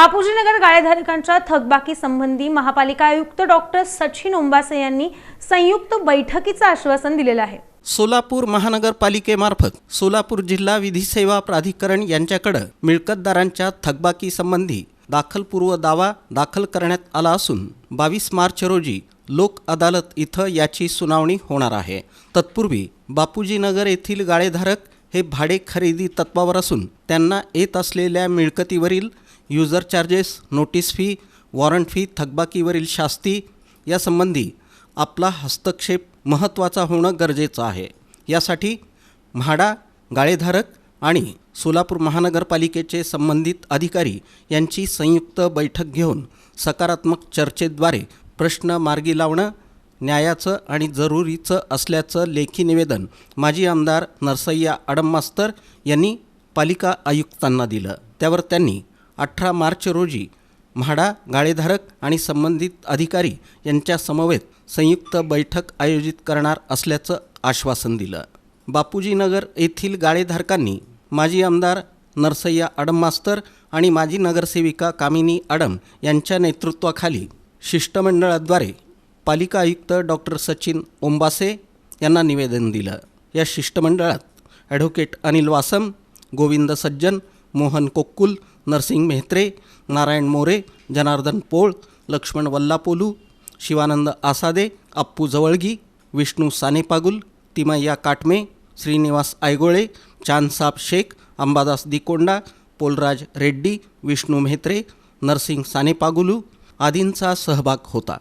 बापूजीनगर गाळेधारकांच्या थकबाकी संबंधी महापालिका आयुक्त डॉक्टर सचिन ओंबासे यांनी संयुक्त बैठकीचं आश्वासन दिलेलं आहे. सोलापूर महानगरपालिकेमार्फत सोलापूर जिल्हा विधी सेवा प्राधिकरण यांच्याकडं मिळकतदारांच्या थकबाकी संबंधी दाखलपूर्व दावा दाखल करण्यात आला असून बावीस मार्च रोजी लोक अदालत इथं याची सुनावणी होणार आहे. तत्पूर्वी बापूजी नगर येथील गाळेधारक हे भाडे खरेदी तत्वावर असून त्यांना येत असलेल्या मिळकतीवरील user charges notice fee warrant fee थकबाकीवरील शास्ती यासंबंधी आपला हस्तक्षेप महत्त्वाचा होणं गरजेचं आहे. यासाठी म्हाडा गाळेधारक आणि सोलापूर महानगरपालिकेचे संबंधित अधिकारी यांची संयुक्त बैठक घेऊन सकारात्मक चर्चेद्वारे प्रश्न मार्गी लावणं न्यायाचं आणि जरुरीचं असल्याचं लेखी निवेदन माजी आमदार नरसय्या आडम मास्तर यांनी पालिका आयुक्तांना दिलं. त्यावर त्यांनी अठरा मार्च रोजी म्हाडा गाळेधारक आणि संबंधित अधिकारी यांच्या समवेत संयुक्त बैठक आयोजित करणार असल्याचं आश्वासन दिलं. बापूजीनगर येथील गाळेधारकांनी माजी आमदार नरसय्या आडम मास्तर आणि माजी नगरसेविका कामिनी आडम यांच्या नेतृत्वाखाली शिष्टमंडळाद्वारे पालिका आयुक्त डॉक्टर सचिन ओंबासे यांना निवेदन दिलं. या शिष्टमंडळात ॲडव्होकेट अनिल वासम गोविंद सज्जन मोहन कोक्कुल नरसिंग मेहत्रे नारायण मोरे जनार्दन पोळ लक्ष्मण वल्लापोलू शिवानंद आसादे अप्पू जवळगी विष्णू सानेपागुल तिमय्या काटमे श्रीनिवास आयगोळे चांदसाब शेख अंबादास दिकोंडा पोलराज रेड्डी विष्णू मेहत्रे नरसिंग सानेपागुलू आदींचा सहभाग होता.